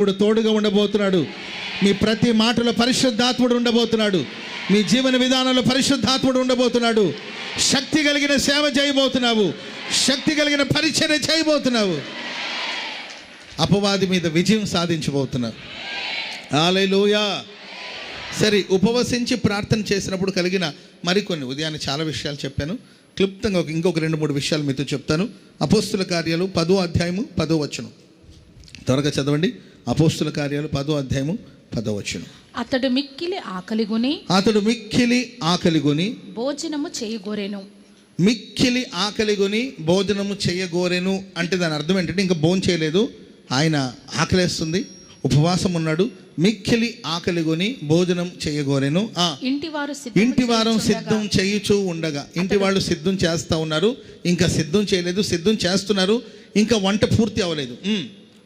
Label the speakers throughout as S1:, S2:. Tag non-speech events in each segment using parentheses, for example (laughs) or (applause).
S1: ఇప్పుడు తోడుగా ఉండబోతున్నాడు. మీ ప్రతి మాటలో పరిశుద్ధాత్ముడు ఉండబోతున్నాడు. మీ జీవన విధానంలో పరిశుద్ధాత్ముడు ఉండబోతున్నాడు. శక్తి కలిగిన సేవ చేయబోతున్నావు. శక్తి కలిగిన పరిచర్య చేయబోతున్నావు. అపవాది మీద విజయం సాధించబోతున్నావు. ఆలయలోయా సరే ఉపవసించి ప్రార్థన చేసినప్పుడు కలిగిన మరికొన్ని ఉదయాన్నే చాలా విషయాలు చెప్పాను. క్లుప్తంగా ఒక ఇంకొక రెండు మూడు విషయాలు మీతో చెప్తాను. అపోస్తుల కార్యాలు పదో అధ్యాయము పదో వచనం. త్వరగా చదవండి. అపోస్తుల కార్యాలు పదో అధ్యాయము పదో వచనం.
S2: అతడు మిక్కిలి ఆకలిగొని
S1: అతడు మిక్కిలి ఆకలిగొని
S2: భోజనము చేయగోరెను.
S1: మిక్కిలి ఆకలిగొని భోజనము చేయగోరెను అంటే దాని అర్థం ఏంటంటే ఇంకా భోజనం చేయలేదు. ఆయన ఆకలేస్తుంది ఉపవాసం ఉన్నాడు. మిక్కిలి ఆకలిగొని భోజనం చేయగోరెను. ఆ
S2: ఇంటి వారు
S1: సిద్ధం చేయుచూ ఉండగా. ఇంటి వాళ్ళు సిద్ధం చేస్తా ఉన్నారు. ఇంకా సిద్ధం చేయలేదు సిద్ధం చేస్తున్నారు. ఇంకా వంట పూర్తి అవ్వలేదు.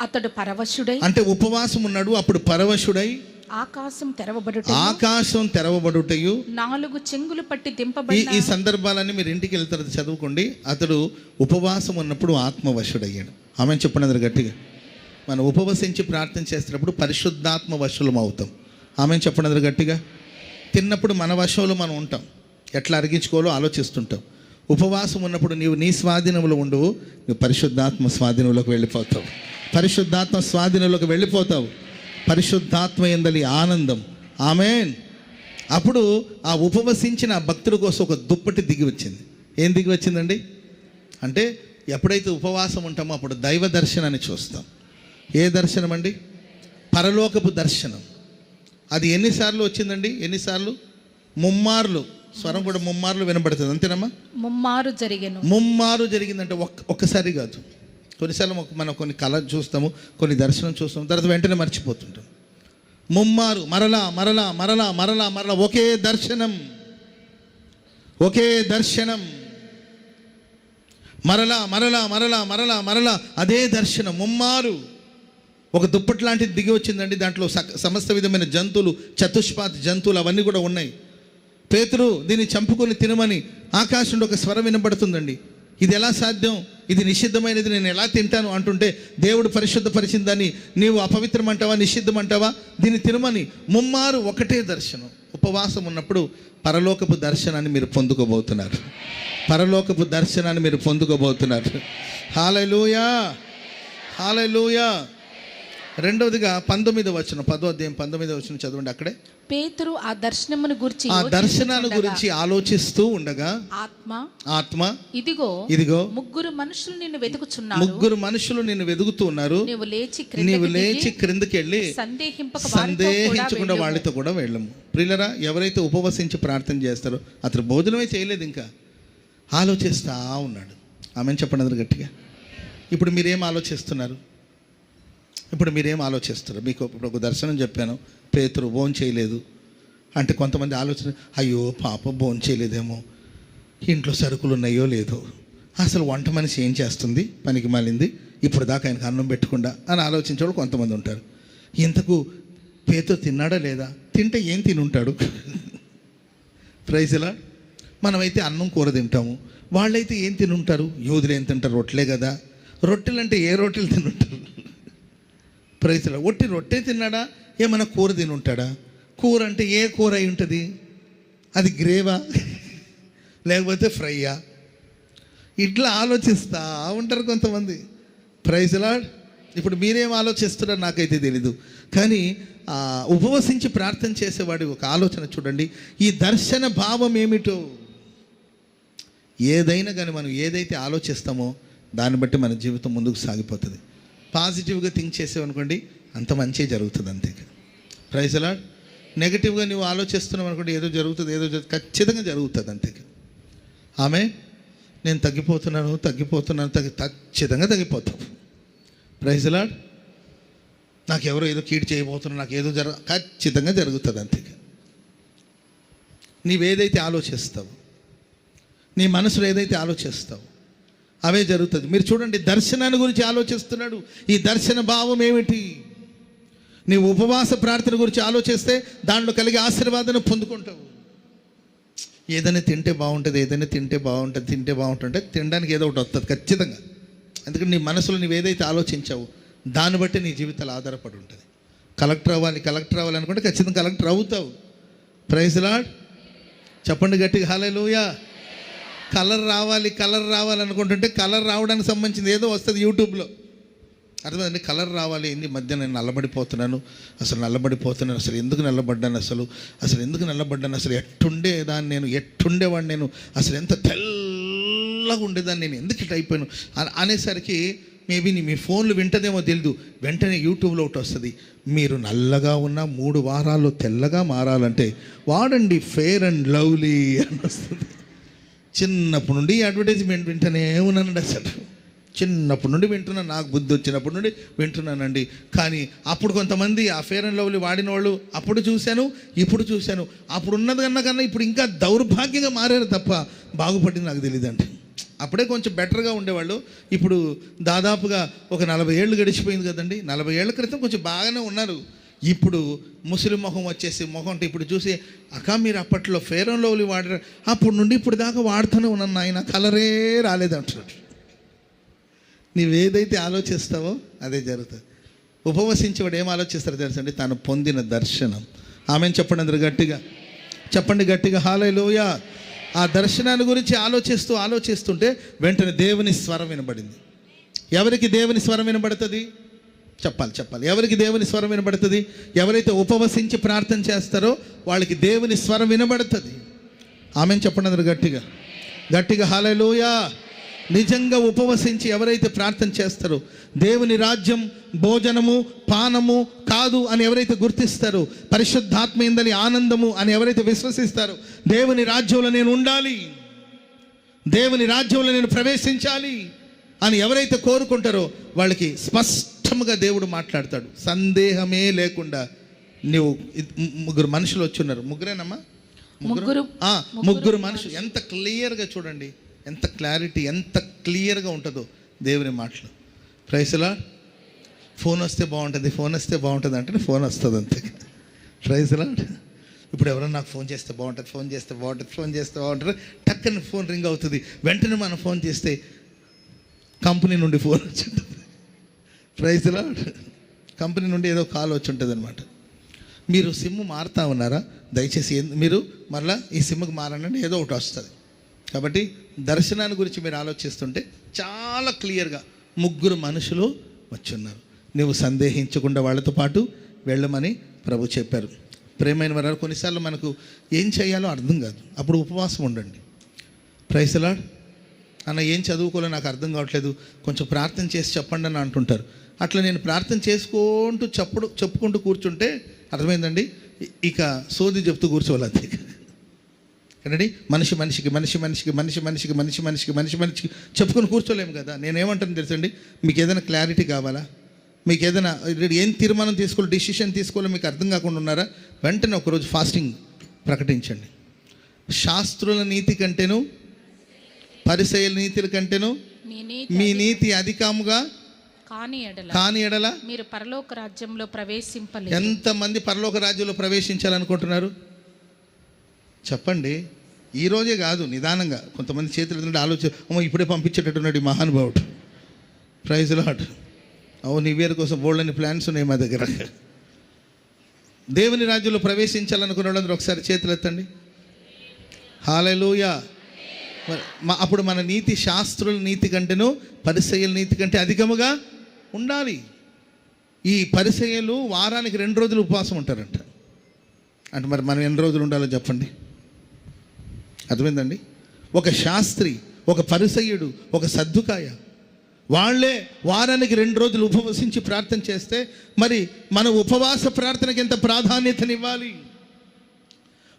S2: అతడు పరవశుడై
S1: అంటే ఉపవాసం ఉన్నాడు అప్పుడు పరవశుడై
S2: ఆకాశం తెరవబడుట
S1: ఆకాశం తెరవబడుటయు.
S2: నాలుగు చెంగులు పట్టి
S1: ఈ
S2: దింపబడిన
S1: ఈ సందర్భాలన్నీ మీరు ఇంటికి వెళ్తారు చదువుకోండి. అతడు ఉపవాసం ఉన్నప్పుడు ఆత్మవశుడయ్యాడు. ఆమె చెప్పినది గట్టిగా. మనం ఉపవసించి ప్రార్థన చేసేటప్పుడు పరిశుద్ధాత్మ వశులం అవుతాం. ఆమె చెప్పినది గట్టిగా. తిన్నప్పుడు మన వశంలో మనం ఉంటాం. ఎట్లా అరిగించుకోవాలో ఆలోచిస్తుంటాం. ఉపవాసం ఉన్నప్పుడు నీవు నీ స్వాధీనంలో ఉండవు నువ్వు పరిశుద్ధాత్మ స్వాధీనంలోకి వెళ్ళిపోతావు. పరిశుద్ధాత్మ స్వాధీనంలోకి వెళ్ళిపోతావు. పరిశుద్ధాత్మ ఎందలి ఆనందం. ఆమెన్. అప్పుడు ఆ ఉపవసించిన ఆ భక్తుల కోసం ఒక దుప్పటి దిగి వచ్చింది. ఏం దిగి వచ్చిందండి? అంటే ఎప్పుడైతే ఉపవాసం ఉంటామో అప్పుడు దైవ దర్శనాన్ని చూస్తాం. ఏ దర్శనం అండి? పరలోకపు దర్శనం. అది ఎన్నిసార్లు వచ్చిందండి? ఎన్నిసార్లు? ముమ్మార్లు. స్వరం కూడా ముమ్మార్లు వినబడుతుంది. అంతేనమ్మా?
S2: ముమ్మారు జరిగెను.
S1: ముమ్మారు జరిగిందంటే ఒక్క ఒక్కసారి కాదు. కొన్నిసార్లు మనం కొన్ని కళ చూస్తాము కొన్ని దర్శనం చూస్తాము తర్వాత వెంటనే మర్చిపోతుంటాం. ముమ్మారు మరలా మరలా మరలా మరలా మరలా ఒకే దర్శనం. ఒకే దర్శనం. మరలా మరలా మరలా మరలా మరలా అదే దర్శనం. ముమ్మారు. ఒక దుప్పటి లాంటిది దిగి వచ్చిందండి దాంట్లో సమస్త విధమైన జంతువులు చతుష్పాత్ జంతువులు అవన్నీ కూడా ఉన్నాయి. పేతురు దీన్ని చంపుకొని తినమని ఆకాశంలో ఒక స్వరం వినబడుతుందండి ఇది ఎలా సాధ్యం? ఇది నిషిద్ధమైనది నేను ఎలా తింటాను అంటుంటే దేవుడు పరిశుద్ధపరిచిన దాన్ని నీవు అపవిత్రం అంటావా నిషిద్ధం అంటావా దీన్ని తినమని ముమ్మారు ఒకటే దర్శనం. ఉపవాసం ఉన్నప్పుడు పరలోకపు దర్శనాన్ని మీరు పొందుకోబోతున్నారు. పరలోకపు దర్శనాన్ని మీరు పొందుకోబోతున్నారు. హాలూయా హాలూయా రెండవదిగా పంతొమ్మిది వచ్చిన పదో అధ్యాయం పంతొమ్మిది వచ్చిన చదవండి అక్కడే.
S2: పేతురు ఆ దర్శనమును గురించి
S1: ఆ దర్శనాల గురించి ఆలోచిస్తూ ఉండగా
S2: ఆత్మ
S1: ఆత్మ
S2: ఇదిగో
S1: ఇదిగో
S2: ముగ్గురు మనుషులు నిన్ను వెతుకుచున్నారు.
S1: ముగ్గురు మనుషులు నిన్ను వెతుకుతూ ఉన్నారు.
S2: నీవు లేచి
S1: నీవు లేచి క్రిందకి వెళ్ళి
S2: సందేహింపక
S1: సందేహించకుండా. వాళ్ళతో కూడా వెళ్ళము. ప్రియులరా ఎవరైతే ఉపవసించి ప్రార్థన చేస్తారో అతను భోజనమే చేయలేదు ఇంకా. ఆలోచిస్తా ఉన్నాడు. ఆమె చెప్పండి అందరు గట్టిగా. ఇప్పుడు మీరేం ఆలోచిస్తున్నారు? ఇప్పుడు మీరేం ఆలోచిస్తారు మీకు ఇప్పుడు ఒక దర్శనం చెప్పాను. పేతురు భోజనం చేయలేదు. అంటే కొంతమంది ఆలోచన అయ్యో పాప భోజనం చేయలేదేమో. ఇంట్లో సరుకులు ఉన్నాయో లేదో. అసలు వంట మనిషి ఏం చేస్తుంది? పనికి మాలింది. ఇప్పుడు దాకా ఆయనకు అన్నం పెట్టకుండా అని ఆలోచించేవాడు కొంతమంది ఉంటారు. ఇంతకు పేతురు తిన్నాడా లేదా? తింటే ఏం తిని ఉంటాడు ప్రైజ్లా మనమైతే అన్నం కూర తింటాము. వాళ్ళైతే ఏం తిని ఉంటారు యూదులు ఏం తింటారు? రొట్టెలే కదా. రొట్టెలు అంటే ఏ రొట్టెలు తినుంటారు? ప్రైజ్లా. ఒట్టి రొట్టె తిన్నాడా? ఏమైనా కూర తిని ఉంటాడా కూర అంటే ఏ కూర అయి ఉంటుంది? అది గ్రేవా? (laughs) లేకపోతే ఫ్రైయా? ఇట్లా ఆలోచిస్తా ఉంటారు కొంతమంది. ప్రైజ్లా ఇప్పుడు మీరేం ఆలోచిస్తున్నారో నాకైతే తెలీదు. కానీ ఉపవసించి ప్రార్థన చేసేవాడి ఒక ఆలోచన చూడండి. ఈ దర్శన భావం ఏమిటో? ఏదైనా కానీ మనం ఏదైతే ఆలోచిస్తామో దాన్ని బట్టి మన జీవితం ముందుకు సాగిపోతుంది. పాజిటివ్గా థింక్ చేసేవనుకోండి అంత మంచి జరుగుతుంది అంతే. ప్రైజ్ అలా నెగిటివ్గా నువ్వు ఆలోచిస్తున్నావు అనుకోండి ఏదో జరుగుతుంది ఏదో ఖచ్చితంగా జరుగుతుంది అంతే. ఆమె నేను తగ్గిపోతున్నాను తగ్గిపోతున్నాను తగ్గి ఖచ్చితంగా తగ్గిపోతావు. ప్రైజ్ అలాడ్ నాకు ఎవరో ఏదో కీడు చేయబోతున్నా నాకు ఏదో జరగ ఖచ్చితంగా జరుగుతుంది అంతే. నీవేదైతే ఆలోచిస్తావు నీ మనసులో ఏదైతే ఆలోచిస్తావు అవే జరుగుతుంది. మీరు చూడండి దర్శనాన్ని గురించి ఆలోచిస్తున్నాడు. ఈ దర్శన భావం ఏమిటి? నీ ఉపవాస ప్రార్థన గురించి ఆలోచిస్తే దాంట్లో కలిగే ఆశీర్వాదం పొందుకుంటావు. ఏదైనా తింటే బాగుంటుంది ఏదైనా తింటే బాగుంటుంది తింటే బాగుంటుంటే తినడానికి ఏదో ఒకటి వస్తుంది ఖచ్చితంగా. ఎందుకంటే నీ మనసులో నువ్వు ఏదైతే ఆలోచించావో దాన్ని బట్టి నీ జీవితాలు ఆధారపడి ఉంటుంది. కలెక్టర్ అవ్వాలి కలెక్టర్ అవ్వాలి అనుకుంటే ఖచ్చితంగా కలెక్టర్ అవుతావు. ప్రైజ్ లాడ్ చెప్పండి గట్టిగా హాలేలుయా కలర్ రావాలి కలర్ రావాలి అనుకుంటుంటే కలర్ రావడానికి సంబంధించింది ఏదో వస్తుంది యూట్యూబ్లో. అర్థమైందండి? కలర్ రావాలి ఏంది మధ్య నేను నల్లబడిపోతున్నాను అసలు నల్లబడిపోతున్నాను అసలు ఎందుకు నల్లబడ్డాను అసలు అసలు ఎందుకు నల్లబడ్డాను అసలు ఎట్టుండే దాన్ని నేను ఎట్టుండేవాడిని నేను అసలు ఎంత తెల్లగా ఉండేదాన్ని నేను ఎందుకు ఇట్లా అయిపోయాను? అనేసరికి మేబీ నీ మీ ఫోన్లు వింటదేమో తెలియదు వెంటనే యూట్యూబ్లో ఒకటి వస్తుంది. మీరు నల్లగా ఉన్న మూడు వారాల్లో తెల్లగా మారాలంటే వాడండి ఫేర్ అండ్ లవ్లీ అని వస్తుంది. చిన్నప్పటి నుండి ఈ అడ్వర్టైజ్మెంట్ వింటూనే ఉన్నానండి అసలు చిన్నప్పటి నుండి వింటున్నాను నాకు బుద్ధి వచ్చినప్పటి నుండి వింటున్నానండి. కానీ అప్పుడు కొంతమంది ఆ ఫేర్ అండ్ లవ్లీ వాడిన వాళ్ళు అప్పుడు చూశాను ఇప్పుడు చూశాను. అప్పుడు ఉన్నది కన్నా కన్నా ఇప్పుడు ఇంకా దౌర్భాగ్యంగా మారారు తప్ప బాగుపడింది నాకు తెలియదండి అప్పుడే కొంచెం బెటర్గా ఉండేవాళ్ళు. ఇప్పుడు దాదాపుగా ఒక నలభై ఏళ్ళు గడిచిపోయింది కదండి. నలభై ఏళ్ళ క్రితం కొంచెం బాగానే ఉన్నారు. ఇప్పుడు ముసలి మొహం వచ్చేసి మొహం అంటే ఇప్పుడు చూసి అక్క మీరు అప్పట్లో ఫేర్ అండ్ లవ్లీ వాడారు అప్పుడు నుండి ఇప్పుడు దాకా వాడుతూనే ఉన్నాను ఆయన కలరే రాలేదంటున్నాడు. నీవేదైతే ఆలోచిస్తావో అదే జరుగుతుంది. ఉపవసించేవాడు ఏం ఆలోచిస్తారో తెలుసండి తాను పొందిన దర్శనం. ఆమెను చెప్పండి అందరు గట్టిగా? చెప్పండి గట్టిగా హాలయ్య ఆ దర్శనాన్ని గురించి ఆలోచిస్తూ ఆలోచిస్తుంటే వెంటనే దేవుని స్వరం వినబడింది. ఎవరికి దేవుని స్వరం వినబడుతుంది? చెప్పాలి చెప్పాలి. ఎవరికి దేవుని స్వరం వినబడుతుంది? ఎవరైతే ఉపవసించి ప్రార్థన చేస్తారో వాళ్ళకి దేవుని స్వరం వినబడుతుంది. ఆమె చెప్పండి అందరు గట్టిగా. గట్టిగా హాలలోయా నిజంగా ఉపవసించి ఎవరైతే ప్రార్థన చేస్తారో దేవుని రాజ్యం భోజనము పానము కాదు అని ఎవరైతే గుర్తిస్తారో పరిశుద్ధాత్మైందని ఆనందము అని ఎవరైతే విశ్వసిస్తారో దేవుని రాజ్యంలో నేను ఉండాలి. దేవుని రాజ్యంలో నేను ప్రవేశించాలి అని ఎవరైతే కోరుకుంటారో వాళ్ళకి స్పష్టంగా దేవుడు మాట్లాడతాడు. సందేహమే లేకుండా నువ్వు ముగ్గురు మనుషులు వచ్చున్నారు. ముగ్గురేనమ్మా?
S2: ముగ్గురు?
S1: ముగ్గురు. మనుషులు. ఎంత క్లియర్గా చూడండి. ఎంత క్లారిటీ ఎంత క్లియర్గా ఉంటుందో దేవుని మాటలు. ప్రైస్లా ఫోన్ వస్తే బాగుంటుంది ఫోన్ వస్తే బాగుంటుంది అంటే ఫోన్ వస్తుంది అంతే. ప్రైస్లా ఇప్పుడు ఎవరైనా నాకు ఫోన్ చేస్తే బాగుంటుంది ఫోన్ చేస్తే బాగుంటుంది ఫోన్ చేస్తే బాగుంటుంది. టక్కని ఫోన్ రింగ్ అవుతుంది. వెంటనే మనం ఫోన్ చేస్తే కంపెనీ నుండి ఫోన్ వచ్చి ప్రైజ్ ప్రైజ్లా కంపెనీ నుండి ఏదో కాల్ వచ్చి ఉంటుంది అనమాట మీరు సిమ్ మారుతా ఉన్నారా? దయచేసి మీరు మరలా ఈ సిమ్కి మారనండి ఏదో ఒకటి వస్తుంది. కాబట్టి దర్శనాన్ని గురించి మీరు ఆలోచిస్తుంటే చాలా క్లియర్గా ముగ్గురు మనుషులు వచ్చున్నారు. నువ్వు సందేహించకుండా వాళ్ళతో పాటు వెళ్ళమని ప్రభు చెప్పారు. ప్రేమైన వారు కొన్నిసార్లు మనకు ఏం చేయాలో అర్థం కాదు. అప్పుడు ఉపవాసం ఉండండి. ప్రైసలాడ్ అన్న ఏం చదువుకోలే నాకు అర్థం కావట్లేదు. కొంచెం ప్రార్థన చేసి చెప్పండి అని అంటుంటారు. అట్లా నేను ప్రార్థన చేసుకుంటూ చెప్పుడు చెప్పుకుంటూ కూర్చుంటే అర్థమైందండి? ఇక సోది చెప్తూ కూర్చోవాలి అంతే కదండి? మనిషి మనిషికి మనిషి మనిషికి మనిషి మనిషికి మనిషి మనిషికి మనిషి మనిషికి చెప్పుకొని కూర్చోలేము కదా? నేనేమంటాను తెలుసండి? మీకు ఏదైనా క్లారిటీ కావాలా? మీకు ఏదైనా ఏం తీర్మానం తీసుకోవాలి డిసిషన్ తీసుకోవాలి మీకు అర్థం కాకుండా ఉన్నారా? వెంటనే ఒకరోజు ఫాస్టింగ్ ప్రకటించండి. శాస్త్రుల నీతి కంటేను పరిసయల నీతిల కంటేను
S2: మీ నీతి
S1: అధికముగా
S2: కాని ఎడల
S1: కాని ఎడల
S2: మీరు పరలోక రాజ్యంలో ప్రవేశింపలేదు.
S1: ఎంతమంది పరలోక రాజ్యంలో ప్రవేశించాలనుకుంటున్నారు? చెప్పండి. ఈ రోజే కాదు నిదానంగా. కొంతమంది చేతులు ఎత్తుకుంటే ఆలోచన అమ్మో ఇప్పుడే పంపించేటట్టున్నాడు ఈ మహానుభావుడు. ప్రైజ్ లాట్ అవును ఈ వేరు కోసం బోల్డని ప్లాన్స్ ఉన్నాయి మా దగ్గర. దేవుని రాజ్యంలో ప్రవేశించాలనుకున్న వాళ్ళందరూ ఒకసారి చేతులు ఎత్తండి. హాలూయా అప్పుడు మన నీతి శాస్త్రుల నీతి కంటేను పరిసయ్యుల నీతి కంటే అధికముగా ఉండాలి. ఈ పరిసయ్యులు వారానికి రెండు రోజులు ఉపవాసం ఉంటారంట. అంటే మరి మనం ఎన్ని రోజులు ఉండాలో చెప్పండి. అర్థమైందండి? ఒక శాస్త్రి ఒక పరిసయుడు ఒక సద్దుకాయ వాళ్ళే వారానికి రెండు రోజులు ఉపవసించి ప్రార్థన చేస్తే మరి మన ఉపవాస ప్రార్థనకి ఎంత ప్రాధాన్యతనివ్వాలి?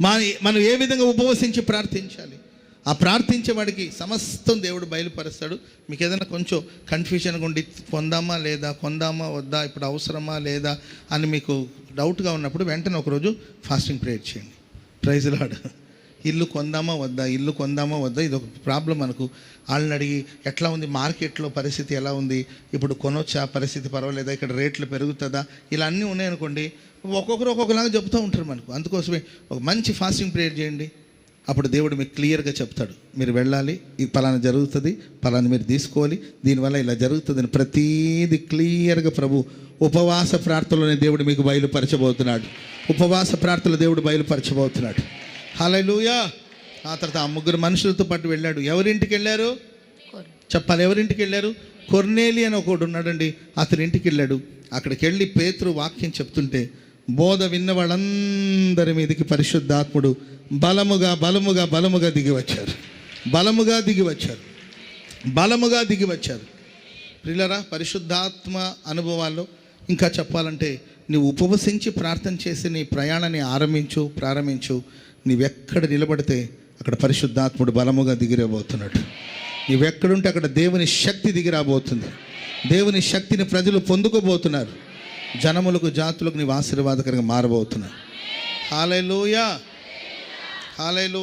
S1: మా మనం ఏ విధంగా ఉపవసించి ప్రార్థించాలి? ఆ ప్రార్థించే వాడికి సమస్తం దేవుడు బయలుపరుస్తాడు. మీకు ఏదైనా కొంచెం కన్ఫ్యూజన్గా ఉండి కొందామా లేదా? కొందామా? వద్దా? ఇప్పుడు అవసరమా లేదా? అని మీకు డౌట్గా ఉన్నప్పుడు వెంటనే ఒకరోజు ఫాస్టింగ్ ప్రేయర్ చేయండి. ప్రైజ్ లాడ్ ఇల్లు కొందామా వద్దా? ఇల్లు కొందామా వద్దా? ఇది ఒక ప్రాబ్లం మనకు. వాళ్ళని అడిగి ఎట్లా ఉంది? మార్కెట్లో పరిస్థితి ఎలా ఉంది? ఇప్పుడు కొనొచ్చా? పరిస్థితి పర్వాలేదా? ఇక్కడ రేట్లు పెరుగుతుందా? ఇలా అన్నీ ఉన్నాయనుకోండి ఒక్కొక్కరు ఒక్కొక్కలాగా చెబుతూ ఉంటారు మనకు. అందుకోసమే ఒక మంచి ఫాస్టింగ్ ప్రేయర్ చేయండి. అప్పుడు దేవుడు మీకు క్లియర్గా చెప్తాడు. మీరు వెళ్ళాలి ఈ పలానా జరుగుతుంది పలానా మీరు తీసుకోవాలి దీనివల్ల ఇలా జరుగుతుందని ప్రతీది క్లియర్గా ప్రభు ఉపవాస ప్రార్థనలోనే దేవుడు మీకు బయలుపరచబోతున్నాడు. ఉపవాస ప్రార్థనలో దేవుడు బయలుపరచబోతున్నాడు. హల్లెలూయా! ఆ తర్వాత ఆ ముగ్గురు మనుషులతో పాటు వెళ్ళాడు. ఎవరింటికి వెళ్ళారు? చెప్పాలి ఎవరింటికి వెళ్ళారు? కొర్నేలి అని ఒకడు ఉన్నాడండి. అతని ఇంటికి వెళ్ళాడు. అక్కడికి వెళ్ళి పేతురు వాక్యం చెప్తుంటే బోధ విన్న వాళ్ళందరి మీదకి పరిశుద్ధాత్ముడు బలముగా బలముగా బలముగా దిగి వచ్చారు. బలముగా దిగి వచ్చారు. బలముగా దిగి వచ్చారు. ప్రిలరా పరిశుద్ధాత్మ అనుభవాల్లో ఇంకా చెప్పాలంటే నీవు ఉపవసించి ప్రార్థన చేసి నీ ప్రయాణాన్ని ఆరంభించు ప్రారంభించు. నీవెక్కడ నిలబడితే అక్కడ పరిశుద్ధాత్ముడు బలముగా దిగిరబోతున్నాడు నీవెక్కడుంటే అక్కడ దేవుని శక్తి దిగిరాబోతుంది దేవుని శక్తిని ప్రజలు పొందుకోబోతున్నారు. జనములకు జాతులకు నీవు ఆశీర్వాదకరంగా మారబోతున్నావు. హాలైలోయ హాలైలో